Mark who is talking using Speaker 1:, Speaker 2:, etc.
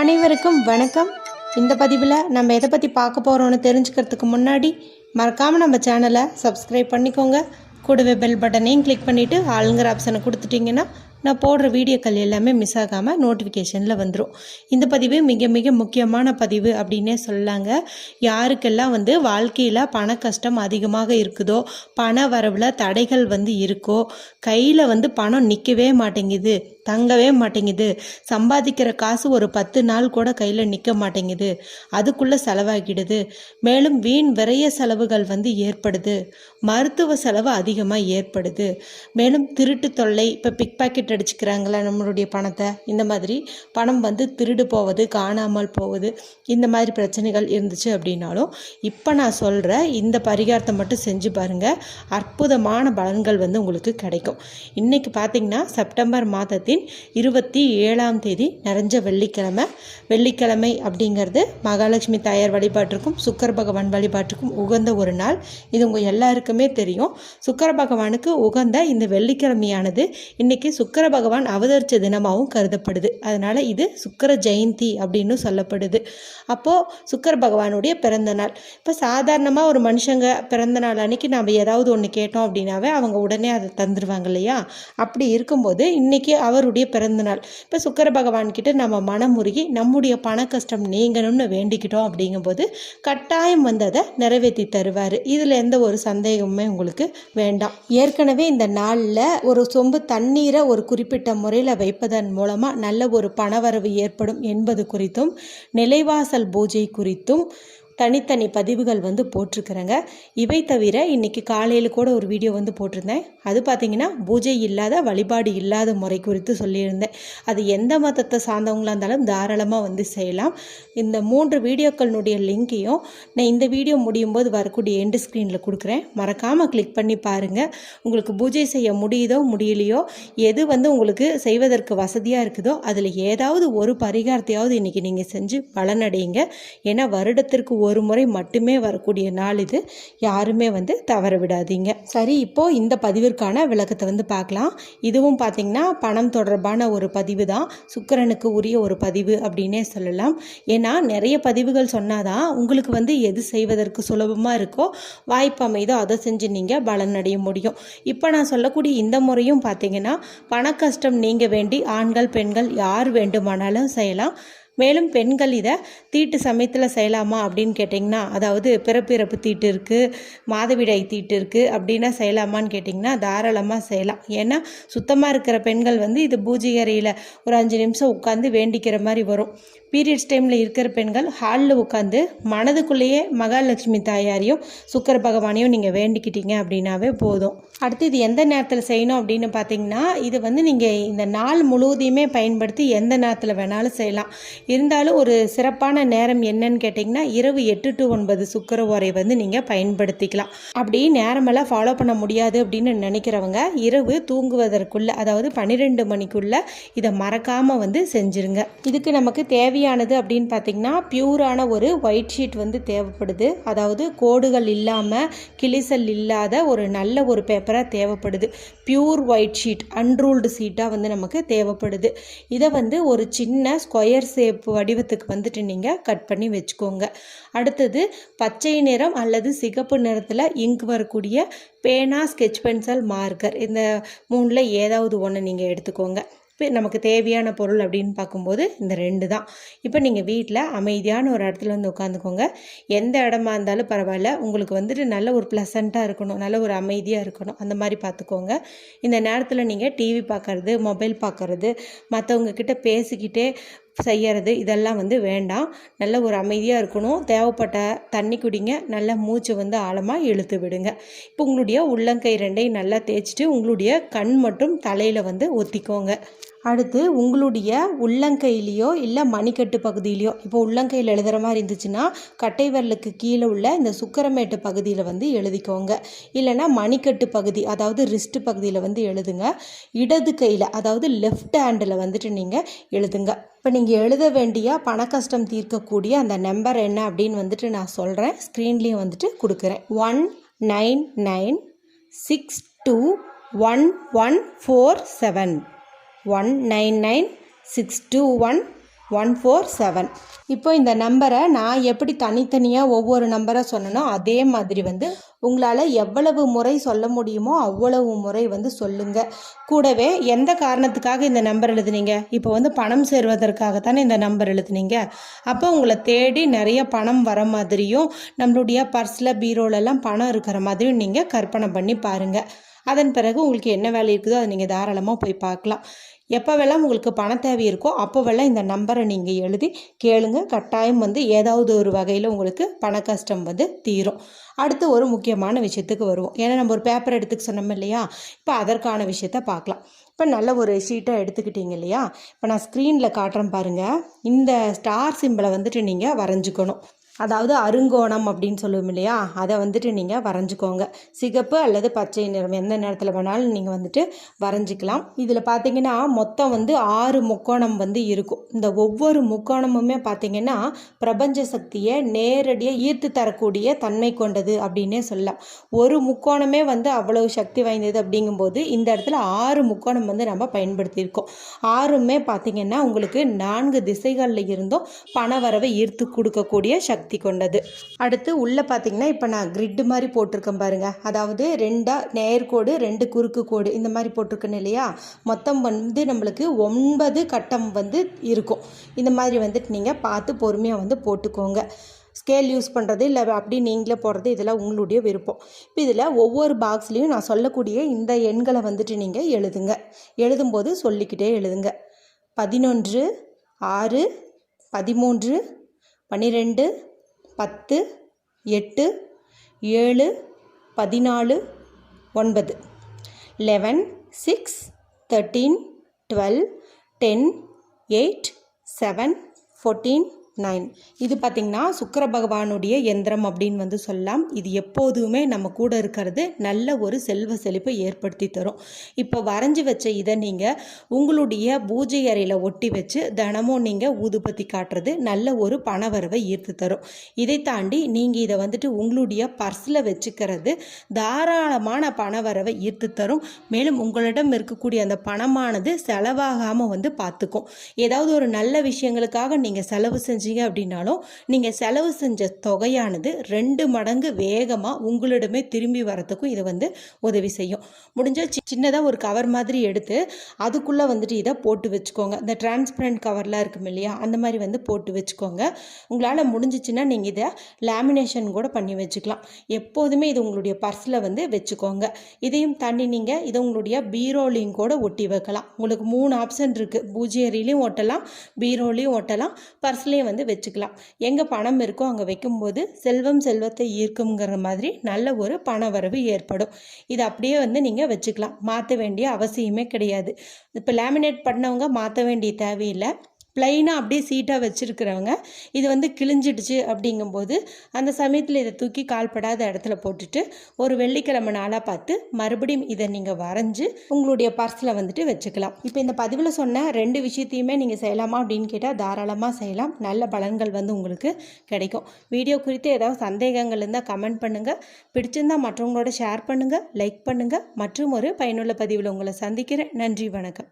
Speaker 1: அனைவருக்கும் வணக்கம். இந்த பதிவில் நம்ம எதை பற்றி பார்க்க போகிறோம்னு தெரிஞ்சுக்கிறதுக்கு முன்னாடி மறக்காமல் நம்ம சேனலை சப்ஸ்கிரைப் பண்ணிக்கோங்க. கூடவே பெல் பட்டனையும் கிளிக் பண்ணிவிட்டு ஆளுங்கிற ஆப்ஷனை கொடுத்துட்டிங்கன்னா நான் போடுற வீடியோக்கள் எல்லாமே மிஸ் ஆகாமல் நோட்டிஃபிகேஷனில் வந்துடும் இந்த பதிவு மிக மிக முக்கியமான பதிவு அப்படின்னே சொல்லலாங்க யாருக்கெல்லாம் வந்து வாழ்க்கையில் பண கஷ்டம் அதிகமாக இருக்குதோ பண வரவில் தடைகள் வந்து இருக்கோ கையில் வந்து பணம் நிற்கவே மாட்டேங்குது தங்கவே மாட்டேங்குது. சம்பாதிக்கிற காசு ஒரு பத்து நாள் கூட கையில் நிற்க மாட்டேங்குது. அதுக்குள்ளே செலவாகிடுது. மேலும் வீண் விரைய செலவுகள் வந்து ஏற்படுது. மருத்துவ செலவு அதிகமாக ஏற்படுது. மேலும் திருட்டு தொல்லை இப்போ பிக் பாக்கெட் அடிச்சுக்கிறாங்களா நம்மளுடைய பணத்தை. இந்த மாதிரி பணம் வந்து திருடு போவது காணாமல் போவது இந்த மாதிரி பிரச்சனைகள் இருந்துச்சு அப்படின்னாலும் இப்போ நான் சொல்கிற இந்த பரிகாரத்தை மட்டும் செஞ்சு பாருங்கள் அற்புதமான பலன்கள் வந்து உங்களுக்கு கிடைக்கும். இன்றைக்கி பார்த்தீங்கன்னா செப்டம்பர் மாதத்தில் மாதத்தின் இருபத்தி ஏழாம் தேதி நிறைஞ்ச வெள்ளிக்கிழமை. வெள்ளிக்கிழமை அப்படிங்கிறது மகாலட்சுமி தாயார் வழிபாட்டிற்கும் சுக்கர பகவான் வழிபாட்டுக்கும் உகந்த ஒரு நாள். இது உங்கள் எல்லாருக்குமே தெரியும். சுக்கர பகவானுக்கு உகந்த இந்த வெள்ளிக்கிழமையானது இன்னைக்கு சுக்கர பகவான் அவதரித்த தினமாகவும் கருதப்படுது. அதனால் இது சுக்கர ஜெயந்தி அப்படின்னு சொல்லப்படுது. அப்போது சுக்கர பகவானுடைய பிறந்த நாள். இப்போ சாதாரணமாக ஒரு மனுஷங்க பிறந்த நாள் அன்னைக்கு நம்ம ஏதாவது ஒன்று கேட்டோம் அப்படின்னாவே அவங்க உடனே அதை தந்துடுவாங்க இல்லையா? அப்படி இருக்கும்போது அவர் அவருடைய பிறந்த நாள் இப்போ சுக்கர பகவான்கிட்ட நம்ம மனமுருகி நம்முடைய பண கஷ்டம் நீங்கணும்னு வேண்டிக்கிட்டோம் அப்படிங்கும்போது கட்டாயம் வந்து அதை நிறைவேற்றி தருவார். இதில் எந்த ஒரு சந்தேகமுமே உங்களுக்கு வேண்டாம். ஏற்கனவே இந்த நாளில் ஒரு சொம்பு தண்ணீரை ஒரு குறிப்பிட்ட முறையில் வைப்பதன் மூலமாக நல்ல ஒரு பணவரவு ஏற்படும் என்பது குறித்தும் நிலைவாசல் பூஜை குறித்தும் தனித்தனி பதிவுகள் வந்து போட்டிருக்கிறேங்க. இவை தவிர இன்றைக்கி காலையில் கூட ஒரு வீடியோ வந்து போட்டிருந்தேன். அது பார்த்திங்கன்னா பூஜை இல்லாத வழிபாடு இல்லாத முறை குறித்து சொல்லியிருந்தேன். அது எந்த மதத்தை சார்ந்தவங்களாக இருந்தாலும் தாராளமாக வந்து செய்யலாம். இந்த மூன்று வீடியோக்களினுடைய லிங்கையும் நான் இந்த வீடியோ முடியும் போது வரக்கூடிய எண்டு ஸ்க்ரீனில் கொடுக்குறேன். மறக்காமல் கிளிக் பண்ணி பாருங்கள் உங்களுக்கு பூஜை செய்ய முடியுதோ முடியலையோ எது வந்து உங்களுக்கு செய்வதற்கு வசதியாக இருக்குதோ அதில் ஏதாவது ஒரு பரிகாரத்தையாவது இன்றைக்கி நீங்கள் செஞ்சு பலனடையுங்க. ஏன்னா வருடத்திற்கு ஒரு முறை மட்டுமே வரக்கூடிய நாள் இது. யாருமே வந்து தவற விடாதீங்க. சரி இப்போ இந்த பதிவிற்கான விளக்கத்தை வந்து பார்க்கலாம். இதுவும் பார்த்தீங்கன்னா பணம் தொடர்பான ஒரு பதிவு தான். சுக்கிரனுக்கு உரிய ஒரு பதிவு அப்படின்னே சொல்லலாம். ஏன்னா நிறைய பதிவுகள் சொன்னாதான் உங்களுக்கு வந்து எது செய்வதற்கு சுலபமாக இருக்கோ வாய்ப்பு அமைதோ அதை செஞ்சு நீங்கள் பலன் அடைய முடியும். இப்போ நான் சொல்லக்கூடிய இந்த முறையும் பார்த்தீங்கன்னா பண கஷ்டம் நீங்க வேண்டி ஆண்கள் பெண்கள் யார் வேண்டுமானாலும் செய்யலாம். மேலும் பெண்கள் இதை தீட்டு சமயத்தில் செய்யலாமா அப்படின்னு கேட்டிங்கன்னா அதாவது பிறப்பிறப்பு தீட்டு இருக்குது மாதவிடாய் தீட்டு இருக்குது அப்படின்னா செய்யலாமான்னு கேட்டிங்கன்னா தாராளமாக செய்யலாம். ஏன்னா சுத்தமாக இருக்கிற பெண்கள் வந்து இது பூஜை அறையில் ஒரு அஞ்சு நிமிஷம் உட்காந்து வேண்டிக்கிற மாதிரி வரும். பீரியட்ஸ் டைமில் இருக்கிற பெண்கள் ஹாலில் உட்காந்து மனதுக்குள்ளேயே மகாலட்சுமி தாயாரையும் சுக்கர பகவானையும் நீங்கள் வேண்டிக்கிட்டீங்க அப்படின்னாவே போதும். அடுத்து இது எந்த நேரத்தில் செய்யணும் அப்படின்னு பார்த்தீங்கன்னா இது வந்து நீங்கள் இந்த நாள் முழுவதையுமே பயன்படுத்தி எந்த நேரத்தில் வேணாலும் செய்யலாம். இருந்தாலும் ஒரு சிறப்பான நேரம் என்னன்னு கேட்டிங்கன்னா இரவு எட்டு டு ஒன்பது சுக்கர உரை வந்து நீங்கள் பயன்படுத்திக்கலாம். அப்படி நேரமெல்லாம் ஃபாலோ பண்ண முடியாது அப்படின்னு நினைக்கிறவங்க இரவு தூங்குவதற்குள்ளே அதாவது பன்னிரெண்டு மணிக்குள்ளே இதை மறக்காமல் வந்து செஞ்சுருங்க. இதுக்கு நமக்கு தேவையான தேவையானது அப்படின்னு பார்த்தீங்கன்னா பியூரான ஒரு ஒயிட் ஷீட் வந்து தேவைப்படுது. அதாவது கோடுகள் இல்லாமல் கிளிசல் இல்லாத ஒரு நல்ல ஒரு பேப்பராக தேவைப்படுது. பியூர் ஒயிட் ஷீட் அன்ரூல்டு சீட்டாக வந்து நமக்கு தேவைப்படுது. இதை வந்து ஒரு சின்ன ஸ்கொயர் ஷேப் வடிவத்துக்கு வந்துட்டு நீங்கள் கட் பண்ணி வச்சுக்கோங்க. அடுத்தது பச்சை நிறம் அல்லது சிகப்பு நிறத்தில் இங்க் வரக்கூடிய பேனா ஸ்கெட்ச் பென்சில் மார்க்கர் இந்த மூணில் ஏதாவது ஒன்று நீங்கள் எடுத்துக்கோங்க. நமக்கு தேவையான பொருள் அப்படின்னு பார்க்கும்போது இந்த ரெண்டு தான். இப்போ நீங்கள் வீட்டில் அமைதியான ஒரு இடத்துல வந்து உட்காந்துக்கோங்க. எந்த இடமா இருந்தாலும் பரவாயில்ல. உங்களுக்கு வந்துட்டு நல்ல ஒரு ப்ளசண்ட்டாக இருக்கணும். நல்ல ஒரு அமைதியாக இருக்கணும். அந்த மாதிரி பார்த்துக்கோங்க. இந்த நேரத்தில் நீங்கள் டிவி பார்க்குறது மொபைல் பார்க்கறது மற்றவங்க கிட்ட பேசிக்கிட்டே செய்யறது இதெல்லாம் வந்து வேண்டாம். நல்ல ஒரு அமைதியாக இருக்கணும். தேவைப்பட்ட தண்ணி குடிங்க. நல்லா மூச்சை வந்து ஆழமாக இழுத்து விடுங்க. இப்போ உங்களுடைய உள்ளங்கை ரெண்டையும் நல்லா தேய்ச்சிட்டு உங்களுடைய கண் மற்றும் தலையில் வந்து ஒத்திக்கோங்க. அடுத்து உங்களுடைய உள்ளங்கையிலையோ இல்லை மணிக்கட்டு பகுதியிலையோ இப்போ உள்ளங்கையில் எழுதுகிற மாதிரி இருந்துச்சுன்னா கட்டை விரலுக்கு கீழே உள்ள இந்த சுக்கரமேட்டு பகுதியில் வந்து எழுதிக்கோங்க. இல்லைன்னா மணிக்கட்டு பகுதி அதாவது ரிஸ்ட் பகுதியில் வந்து எழுதுங்க. இடது கையில் அதாவது லெஃப்ட் ஹேண்டில் வந்துட்டு நீங்கள் எழுதுங்க. இப்போ நீங்கள் எழுத வேண்டிய பண கஷ்டம் தீர்க்கக்கூடிய அந்த நம்பர் என்ன அப்படின்னு வந்துட்டு நான் சொல்கிறேன் ஸ்க்ரீன்லேயும் வந்துட்டு கொடுக்குறேன். One nine nine six two one one four seven one nine nine six two one one four seven இப்போ இந்த நம்பரை நான் எப்படி தனித்தனியாக ஒவ்வொரு நம்பரை சொன்னனோ அதே மாதிரி வந்து உங்களால் எவ்வளவு முறை சொல்ல முடியுமோ அவ்வளவு முறை வந்து சொல்லுங்கள் கூடவே எந்த காரணத்துக்காக இந்த நம்பர் எழுதுனீங்க? இப்போ வந்து பணம் சேர்வதற்காக தானே இந்த நம்பர் எழுதுனீங்க. அப்போ உங்களை தேடி நிறைய பணம் வர மாதிரியும் நம்மளுடைய பர்ஸில் பீரோலெல்லாம் பணம் இருக்கிற மாதிரியும் நீங்கள் கற்பனை பண்ணி பாருங்கள் அதன் பிறகு உங்களுக்கு என்ன வேலை இருக்குதோ அதை நீங்கள் தாராளமாக போய் பார்க்கலாம். எப்போவெல்லாம் உங்களுக்கு பண தேவை இருக்கோ அப்போவெல்லாம் இந்த நம்பரை நீங்கள் எழுதி கேளுங்க. கட்டாயம் வந்து ஏதாவது ஒரு வகையில் உங்களுக்கு பண கஷ்டம் வந்து தீரும். அடுத்து ஒரு முக்கியமான விஷயத்துக்கு வருவோம். ஏன்னா நம்ம ஒரு பேப்பர் எடுத்துக்க சொன்னோம் இல்லையா? இப்போ அதற்கான விஷயத்த பார்க்கலாம். இப்போ நல்ல ஒரு ஷீட்டை எடுத்துக்கிட்டீங்க இல்லையா? இப்போ நான் ஸ்க்ரீனில் காட்டுறேன் பாருங்கள் இந்த ஸ்டார் சிம்பிளை வந்துட்டு நீங்கள் வரைஞ்சிக்கணும். அதாவது அருங்கோணம் அப்படின்னு சொல்லுவோம் இல்லையா? அதை வந்துட்டு நீங்கள் வரைஞ்சிக்கோங்க. சிகப்பு அல்லது பச்சை நிறம் எந்த நேரத்தில் வேணாலும் நீங்கள் வந்துட்டு வரைஞ்சிக்கலாம். இதில் பார்த்தீங்கன்னா மொத்தம் வந்து ஆறு முக்கோணம் வந்து இருக்கும். இந்த ஒவ்வொரு முக்கோணமுமே பார்த்தீங்கன்னா பிரபஞ்ச சக்தியை நேரடியாக ஈர்த்து தரக்கூடிய தன்மை கொண்டது அப்படின்னே சொல்லலாம். ஒரு முக்கோணமே வந்து அவ்வளவு சக்தி வாய்ந்தது அப்படிங்கும்போது இந்த இடத்துல ஆறு முக்கோணம் வந்து நம்ம பயன்படுத்தியிருக்கோம். ஆறுமே பார்த்தீங்கன்னா உங்களுக்கு நான்கு திசைகளில் இருந்தும் பண வரவை ஈர்த்து கொடுக்கக்கூடிய சக்தி சக்தி கொண்டது. அடுத்து உள்ளே பார்த்தீங்கன்னா இப்போ நான் கிரிட்டு மாதிரி போட்டிருக்கேன் பாருங்கள் அதாவது ரெண்டாக நேர்கோடு ரெண்டு குறுக்கு கோடு இந்த மாதிரி போட்டிருக்கேன் இல்லையா? மொத்தம் வந்து நம்மளுக்கு ஒன்பது கட்டம் வந்து இருக்கும். இந்த மாதிரி வந்துட்டு நீங்கள் பார்த்து பொறுமையாக வந்து போட்டுக்கோங்க. ஸ்கேல் யூஸ் பண்ணுறது இல்லை அப்படி நீங்களே போடுறது இதெல்லாம் உங்களுடைய விருப்பம். இப்போ இதில் ஒவ்வொரு பாக்ஸ்லேயும் நான் சொல்லக்கூடிய இந்த எண்களை வந்துட்டு நீங்கள் எழுதுங்க. எழுதும்போது சொல்லிக்கிட்டே எழுதுங்க. பதினொன்று ஆறு பதிமூன்று பன்னிரெண்டு பத்து எட்டு ஏழு பதினாலு ஒன்பது. Eleven six thirteen twelve ten eight seven fourteen nine. இது பார்த்திங்கன்னா சுக்கர பகவானுடைய எந்திரம் அப்படின்னு வந்து சொல்லலாம். இது எப்போதுமே நம்ம கூட இருக்கிறது நல்ல ஒரு செல்வ செழிப்பை ஏற்படுத்தி தரும். இப்போ வரைஞ்சி வச்ச இதை நீங்கள் உங்களுடைய பூஜை அறையில் ஒட்டி வச்சு தினமும் நீங்கள் ஊதுபத்தி காட்டுறது நல்ல ஒரு பண வரவை ஈர்த்து தரும். இதை தாண்டி நீங்கள் இதை வந்துட்டு உங்களுடைய பர்ஸில் வச்சுக்கிறது தாராளமான பண வரவை ஈர்த்து தரும். மேலும் உங்களிடம் இருக்கக்கூடிய அந்த பணமானது செலவாகாமல் வந்து பார்த்துக்கும் ஏதாவது ஒரு நல்ல விஷயங்களுக்காக நீங்கள் செலவு செஞ்சு செஞ்சீங்க அப்படின்னாலும் நீங்கள் செலவு செஞ்ச தொகையானது ரெண்டு மடங்கு வேகமாக உங்களிடமே திரும்பி வரத்துக்கும் இது வந்து உதவி செய்யும். முடிஞ்ச சின்னதாக ஒரு கவர் மாதிரி எடுத்து அதுக்குள்ளே வந்துட்டு இதை போட்டு வச்சுக்கோங்க. இந்த டிரான்ஸ்பரண்ட் கவர்லாம் இருக்கும் இல்லையா? அந்த மாதிரி வந்து போட்டு வச்சுக்கோங்க. உங்களால் முடிஞ்சிச்சுன்னா நீங்கள் இதை லேமினேஷன் கூட பண்ணி வச்சுக்கலாம். எப்போதுமே இது உங்களுடைய பர்ஸில் வந்து வச்சுக்கோங்க. இதையும் தாண்டி நீங்கள் இதை உங்களுடைய பீரோலையும் கூட ஒட்டி வைக்கலாம். உங்களுக்கு மூணு ஆப்ஷன் இருக்குது பூஜை ஒட்டலாம் பீரோலையும் ஒட்டலாம் பர்ஸ்லேயும் வந்து வந்து வச்சுக்கலாம். எங்கே பணம் இருக்கோ அங்கே வைக்கும்போது செல்வம் செல்வத்தை ஈர்க்குங்கிற மாதிரி நல்ல ஒரு பண வரவு ஏற்படும். இது அப்படியே வந்து நீங்கள் வச்சுக்கலாம். மாற்ற வேண்டிய அவசியமே கிடையாது. இப்போ லேமினேட் பண்ணவங்க மாற்ற வேண்டிய தேவையில்லை. ப்ளைனாக அப்படியே சீட்டாக வச்சுருக்கிறவங்க இது வந்து கிழிஞ்சிடுச்சு அப்படிங்கும்போது அந்த சமயத்தில் இதை தூக்கி கால்படாத இடத்துல போட்டுட்டு ஒரு வெள்ளிக்கிழமை நாளாக பார்த்து மறுபடியும் இதை நீங்கள் வரைஞ்சி உங்களுடைய பர்ஸில் வந்துட்டு வச்சுக்கலாம். இப்போ இந்த பதிவில் சொன்ன ரெண்டு விஷயத்தையுமே நீங்கள் செய்யலாமா அப்படின்னு கேட்டால் தாராளமாக செய்யலாம். நல்ல பலன்கள் வந்து உங்களுக்கு கிடைக்கும். வீடியோ குறித்து ஏதாவது சந்தேகங்கள் இருந்தால் கமெண்ட் பண்ணுங்கள் பிடிச்சிருந்தால் மற்றவங்களோட ஷேர் பண்ணுங்கள் லைக் பண்ணுங்கள் மற்றும் ஒரு பயனுள்ள பதிவில் உங்களை சந்திக்கிறேன். நன்றி வணக்கம்.